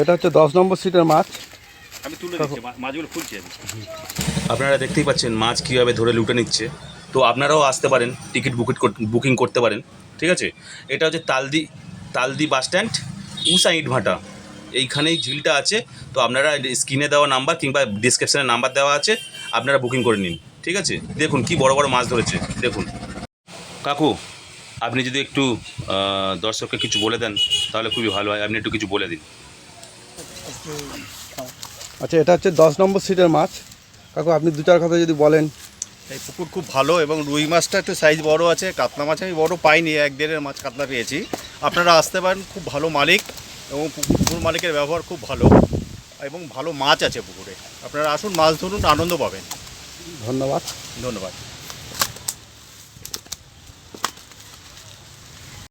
এটা হচ্ছে দশ নম্বর সিটের মাছ। আমি তুলে দিচ্ছি মাছগুলো খুলছি আপনারা দেখতেই পাচ্ছেন মাছ কীভাবে ধরে লুটে নিচ্ছে। তো আপনারাও আসতে পারেন টিকিট বুকিট বুকিং করতে পারেন ঠিক আছে? এটা হচ্ছে তালদি তালদি বাস স্ট্যান্ড উষা ইটভাটা এইখানেই ঝিলটা আছে তো আপনারা স্ক্রিনে দেওয়া নাম্বার কিংবা ডিসক্রিপশানে নাম্বার দেওয়া আছে আপনারা বুকিং করে নিন ঠিক আছে? দেখুন কি বড় বড় মাছ ধরেছে দেখুন। কাকু আপনি যদি একটু দর্শককে কিছু বলে দেন তাহলে খুবই ভালো হয়। আপনি একটু কিছু বলে দিন। আচ্ছা এটা হচ্ছে দশ নম্বর সিটের মাছ। কাকু আপনি দু চার কথা যদি বলেন। এই পুকুর খুব ভালো এবং রুই মাছটা একটু সাইজ বড় আছে। কাতলা মাছ আমি বড় পাইনি এক দেড়ের মাছ কাতলা পেয়েছি। আপনারা আসতে পারেন খুব ভালো মালিক এবং পুকুর মালিকের ব্যবহার খুব ভালো এবং ভালো মাছ আছে পুকুরে। আপনারা আসুন মাছ ধরুন আনন্দ পাবেন। ধন্যবাদ। ধন্যবাদ।